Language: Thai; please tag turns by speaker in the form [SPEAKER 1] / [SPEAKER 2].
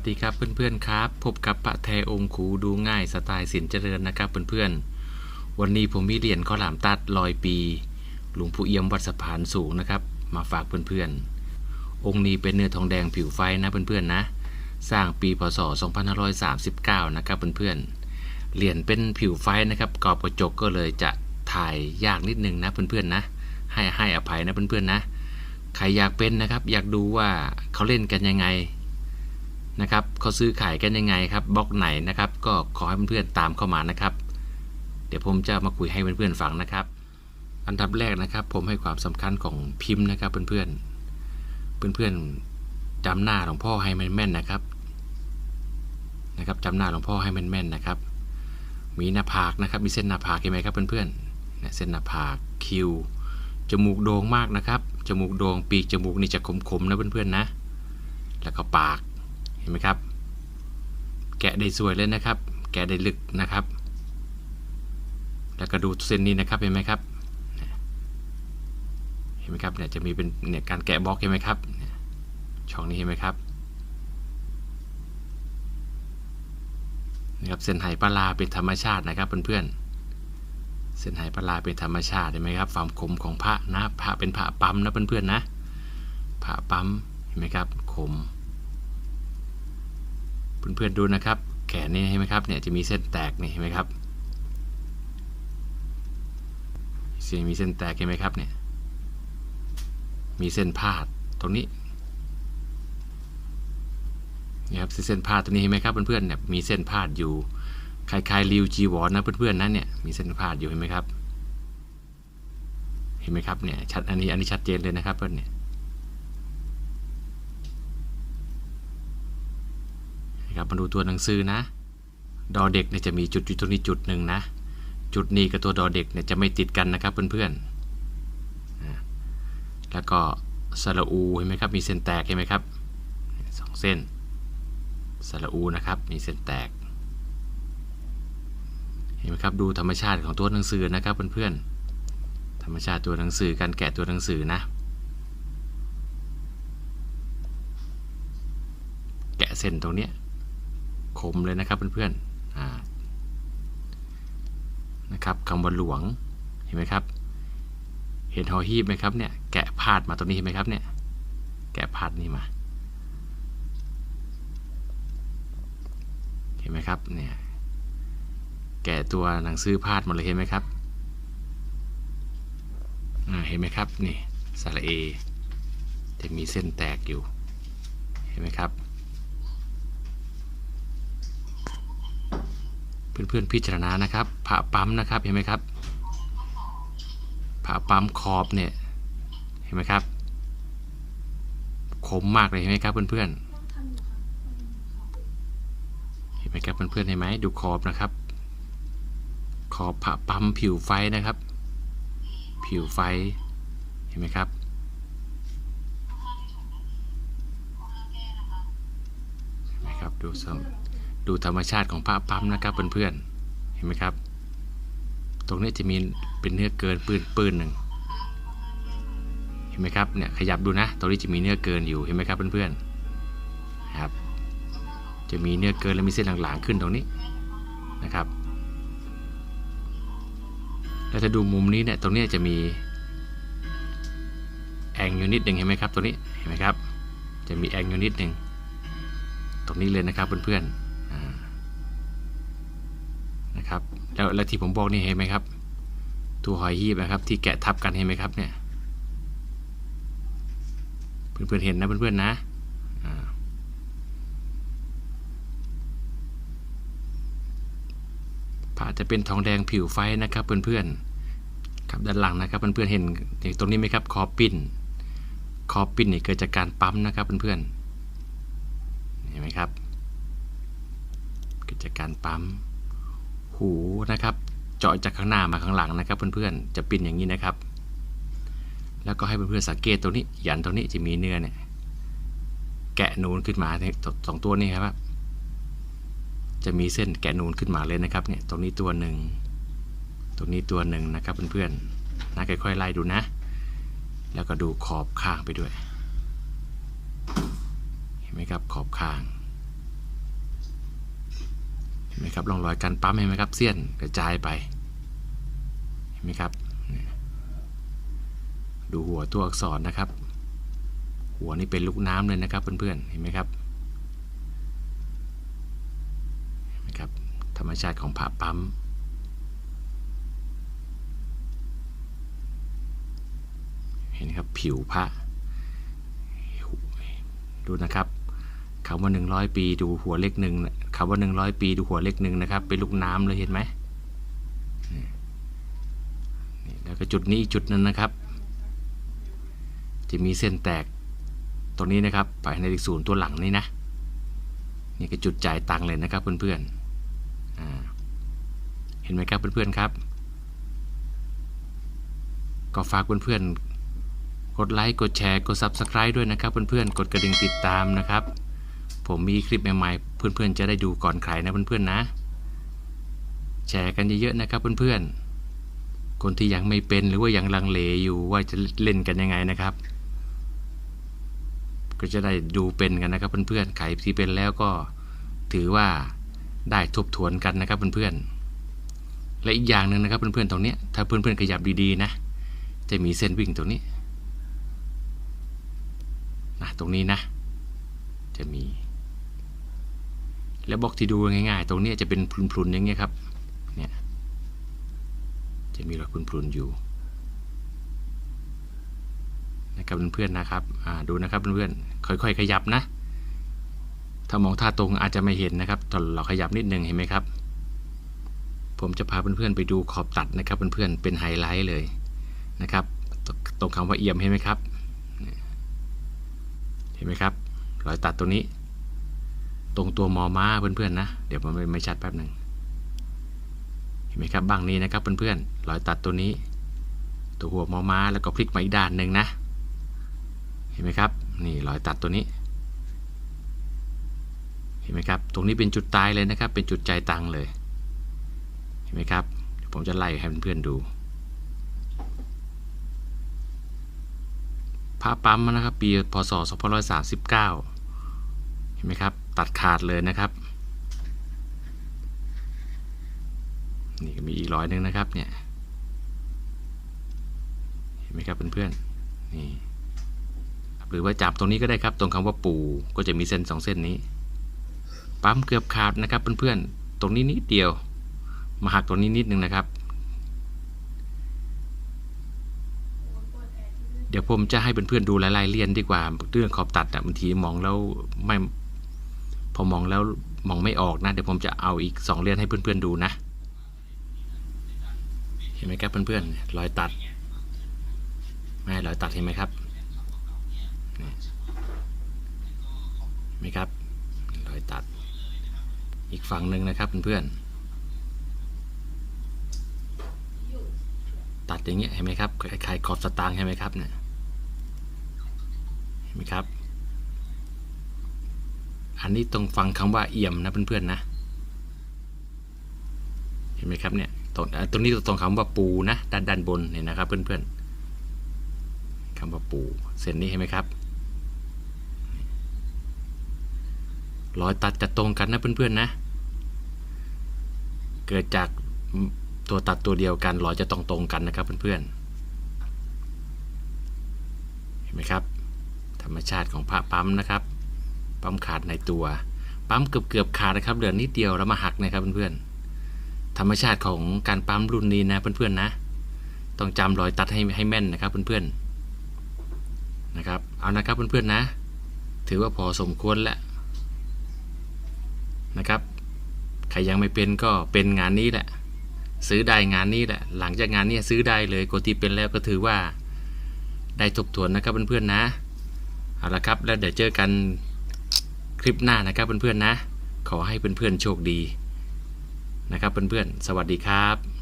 [SPEAKER 1] สดีครับเพื่อนๆครับ พบกับปะแทองคูดูง่ายสไตล์สินเจริญนะครับเพื่อนๆ วันนี้ผมมีเหรียญข้าวหลามตัดลอยปี หลวงปู่เอี่ยมวัดสะพานสูงนะครับ มาฝากเพื่อนๆ องค์นี้เป็นเนื้อทองแดงผิวไฟนะเพื่อนๆนะ สร้างปีพศ 2539 นะครับเพื่อนๆ เหรียญเป็นผิวไฟนะครับกรอบกระจกก็เลยจะถ่ายยากนิดนึงนะเพื่อนๆนะ ให้ให้อภัยนะเพื่อนๆนะ ใครอยากเป็นนะครับ อยากดูว่าเขาเล่นกันยังไง นะครับเขาซื้อขายกันยังไงครับบล็อกไหนนะครับ ก็ขอให้เพื่อนๆตามเข้ามานะครับ เดี๋ยวผมจะมาคุยให้เพื่อนๆฟังนะครับ อันดับแรกนะครับ ผมให้ความสำคัญของพิมพ์นะครับ เพื่อนๆเพื่อนๆจำหน้าหลวงพ่อให้แม่นๆนะครับนะครับจำหน้าหลวงพ่อให้แม่นๆนะครับ มีหน้าผากนะครับ มีเส้นหน้าผากเห็นไหมครับเพื่อนๆเส้นหน้าผากคิ้วจมูกโด่งมากนะครับ จมูกโด่งปีกจมูกนี่จะคมๆนะเพื่อนๆนะ แล้วก็ปาก เห็นไหมครับ แกะได้สวยเลยนะครับ แกะได้ลึกนะครับ แล้วก็ดูเส้นนี้นะครับเห็นไหมครับ เห็นไหมครับเนี่ยจะมีเป็นเนี่ยการแกะบล็อกเห็นไหมครับ ช่องนี้เห็นไหมครับนะครับเส้นไหปลาเป็นธรรมชาตินะครับเพื่อนๆ เส้นไหปลาเป็นธรรมชาติเห็นไหมครับความคมของพระนะพระเป็นพระปั๊มนะเพื่อนๆนะพระปั๊มเห็นไหมครับคม เพื่อนๆดูนะครับ แขนนี่เห็นไหมครับเนี่ยจะมีเส้นแตกนี่เห็นไหมครับเส้นมีเส้นแตกเห็นไหมครับเนี่ยมีเส้นพาดตรงนี้นี่ครับเส้นพาดตรงนี้เห็นไหมครับเพื่อนๆเนี่ยมีเส้นพาดอยู่คล้ายๆริวจีวรนะเพื่อนๆนั้นเนี่ยมีเส้นพาดอยู่เห็นไหมครับ เห็นไหมครับเนี่ยชัดอันนี้อันนี้ชัดเจนเลยนะครับเพื่อนเนี่ย นะครับมาดูตัวหนังสือนะ ดอเด็กเนี่ยจะมีจุดอยู่ตรงนี้จุดหนึ่งนะ จุดนี้กับตัวดอเด็กเนี่ยจะไม่ติดกันนะครับเพื่อนๆแล้วก็สระอูเห็นไหมครับมีเส้นแตกเห็นไหมครับสองเส้นสระอูนะครับมีเส้นแตก เห็นไหมครับดูธรรมชาติของตัวหนังสือนะครับเพื่อนๆธรรมชาติตัวหนังสือการแกะตัวหนังสือนะแกะเส้นตรงเนี้ย คมเลยนะครับเพื่อนๆนะครับคำว่าหลวงเห็นไหมครับ เห็นหอหีบไหมครับเนี่ยแกะพาดมาตรงนี้เห็นไหมครับเนี่ยแกะพาดนี่มาเห็นไหมครับเนี่ยแกะตัวหนังสือพาดมดเลยเห็นไหมครับเห็นไหมครับนี่สระเอจะมีเส้นแตกอยู่เห็นไหมครับ เพื่อนๆพิจารณานะครับผ่าปั๊มนะครับเห็นไหมครับผ่าปั๊มขอบเนี่ยเห็นไหมครับคมมากเลยเห็นไหมครับเพื่อนๆเห็นไหมครับเพื่อนๆเห็นไหมดูขอบนะครับ ขอบผ่าปั๊มผิวไฟนะครับ ผิวไฟเห็นไหมครับเห็นไหมครับ ดูธรรมชาติของผ้าปั๊มนะครับเพื่อนๆเห็นไหมครับ ตรงนี้จะมีเป็นเนื้อเกินปืนปืนหนึ่งเห็นไหมครับเนี่ยขยับดูนะ ตรงนี้จะมีเนื้อเกินอยู่เห็นไหมครับเพื่อนๆครับ จะมีเนื้อเกินและมีเส้นหลังๆขึ้นตรงนี้นะครับ แล้วถ้าดูมุมนี้เนี่ยตรงนี้จะมีแองอยู่นิดหนึ่งเห็นไหมครับ ตัวนี้เห็นไหมครับ จะมีแองอยู่นิดหนึ่งตรงนี้เลยนะครับเพื่อนๆนะครับ แล้วแล้วที่ผมบอกนี่เห็นไหมครับ ตัวหอยหีบนะครับที่แกะทับกันเห็นไหมครับเนี่ยเพื่อนๆเห็นนะเพื่อนๆนะผ้าจะเป็นทองแดงผิวไฟนะครับเพื่อนๆครับด้านหลังนะครับเพื่อนๆเห็นตรงนี้ไหมครับคอปิ้นคอปิ้นนี่เกิดจากการปั๊มนะครับเพื่อนๆเห็นไหมครับเกิดจากการปั๊ม หูนะครับ เจาะจากข้างหน้ามาข้างหลังนะครับ เพื่อนๆ จะปิ้นอย่างนี้นะครับ แล้วก็ให้เพื่อนๆสังเกตตรงนี้ยันตรงนี้จะมีเนื้อเนี่ย แกะนูนขึ้นมาสองตัวนี้ครับ จะมีเส้นแกะนูนขึ้นมาเลยนะครับ เนี่ย ตรงนี้ตัวหนึ่ง ตรงนี้ตัวหนึ่งนะครับเพื่อนๆนะค่อยๆไล่ดูนะ แล้วก็ดูขอบข้างไปด้วย เห็นไหมครับขอบข้าง เห็นไหมครับร่องรอยการปั๊มเห็นไหมครับเสี้ยนกระจายไปเห็นไหมครับดูหัวตัวอักษรนะครับ หัวนี่เป็นลูกน้ำเลยนะครับเพื่อนๆเห็นไหมครับเห็นไหมครับ ธรรมชาติของผาปั๊มเห็นไหมครับผิวพระดูนะครับ คำว่าหนึ่งร้อยปีดูหัวเลขหนึ่งนะคำว่าหนึ่งร้อยปีดูหัวเลขหนึ่งนะครับเป็นลูกน้ำเลยเห็นไหมแล้วก็จุดนี้อีกจุดนึงนะครับ จะมีเส้นแตกตรงนี้นะครับ ไปในเลขศูนย์ตัวหลังนี่นะนี่ก็จุดจ่ายตังค์เลยนะครับเพื่อนๆอ่าเห็นไหมครับเพื่อนๆครับ ก็ฝากเพื่อนๆกดไลค์ กดแชร์ กด Subscribe ด้วยนะครับเพื่อนๆ กดกระดิ่งติดตามนะครับ ผมมีคลิปใหม่ๆ เพื่อนๆ จะได้ดูก่อนใครนะเพื่อนๆนะ แชร์กันเยอะๆนะครับเพื่อนๆ คนที่ยังไม่เป็นหรือว่ายังลังเลอยู่ว่าจะเล่นกันยังไงนะครับ ก็จะได้ดูเป็นกันนะครับเพื่อนๆใครที่เป็นแล้วก็ถือว่าได้ทบทวนกันนะครับเพื่อนๆ และอีกอย่างหนึ่งนะครับเพื่อนๆตรงนี้ถ้าเพื่อนๆขยับดีๆนะ จะมีเส้นวิ่งตรงนี้นะตรงนี้นะจะมี แล้วบล็อกที่ดูง่ายๆ ตรงนี้จะเป็นพลุนๆอย่างเงี้ยครับ เนี่ย จะมีรอยพลุนๆอยู่นะครับเพื่อนๆนะครับอ่าดูนะครับเพื่อนๆค่อย ๆ ขยับนะ ถ้ามองท่าตรงอาจจะไม่เห็นนะครับตอนเราขยับนิดนึงเห็นไหมครับ ผมจะพาเพื่อนๆไปดูขอบตัดนะครับเพื่อนๆเป็นไฮไลท์เลยนะครับ ตรงคำว่าเอี่ยมเห็นไหมครับ เห็นไหมครับรอยตัดตัวนี้ ตรงตัวมอม้าเพื่อนๆนะ เดี๋ยวมันไม่ชัดแป๊บหนึ่งเห็นไหมครับบ้างนี้นะครับเพื่อนๆรอยตัดตัวนี้ ตัวหัวมอม้าแล้วก็พลิกมาอีกด้านหนึ่งนะ เห็นไหมครับ นี่รอยตัดตัวนี้ เห็นไหมครับ ตรงนี้เป็นจุดตายเลยนะครับ เป็นจุดใจตังเลย เห็นไหมครับเดี๋ยวผมจะไล่ให้เพื่อนๆดูพระปั๊มนะครับ ปีพศ2539 เห็นไหมครับ ตัดขาดเลยนะครับ นี่ก็มีอีกร้อยหนึ่งนะครับเนี่ยเห็นไหมครับเพื่อนๆนี่หรือว่าจับตรงนี้ก็ได้ครับ ตรงคำว่าปูก็จะมีเส้นสองเส้นนี้ ปั๊มเกือบขาดนะครับเพื่อนๆตรงนี้นิดเดียว มาหักตรงนี้นิดนึงนะครับ เดี๋ยวผมจะให้เพื่อนๆดูหลายๆเรียนดีกว่าเรื่องขอบตัดอะบางทีมองแล้วไม่ พอมองแล้วมองไม่ออกนะ เดี๋ยวผมจะเอาอีกสองเรียนให้เพื่อนๆดูนะ เห็นไหมครับเพื่อนๆรอยตัดไม่รอยตัดเห็นไหมครับไหมครับรอยตัด อีกฝั่งหนึ่งนะครับเพื่อนๆตัดอย่างเงี้ยเห็นไหมครับคล้ายๆขอบสตางค์เห็นไหมครับเนี่ยเห็นไหมครับ อันนี้ต้องฟังคำว่าเอี่ยมนะเพื่อนๆนะ เห็นไหมครับเนี่ยตรงตรงนี้ตรงคำว่าปูนะด้านด้านบนเนี่ยนะครับเพื่อนๆคำว่าปูเส้นนี้เห็นไหมครับรอยตัดจะตรงกันนะเพื่อนๆนะ เกิดจากตัวตัดตัวเดียวกันรอยจะต้องตรงกันนะครับเพื่อนๆ เห็นไหมครับ ธรรมชาติของพระปั๊มนะครับ ปั๊มขาดในตัว ปั๊มเกือบเกือบขาดนะครับเหลือนิดเดียวแล้วมาหักนะครับเพื่อนๆธรรมชาติของการปั๊มรุ่นนี้นะเพื่อนๆนะ ต้องจำรอยตัดให้ให้แม่นนะครับเพื่อนๆนะครับเอานะครับเพื่อนๆนะ ถือว่าพอสมควรแล้วนะครับใครยังไม่เป็นก็เป็นงานนี้แหละ ซื้อได้งานนี้แหละ หลังจากงานนี้ซื้อได้เลยกที่เป็นแล้วก็ถือว่าได้ทบทวนนะครับเพื่อนๆนะเอาละครับแล้วเดี๋ยวเจอกัน คลิปหน้านะครับเพื่อนๆนะ ขอให้เพื่อนๆโชคดีนะครับเพื่อนๆ สวัสดีครับ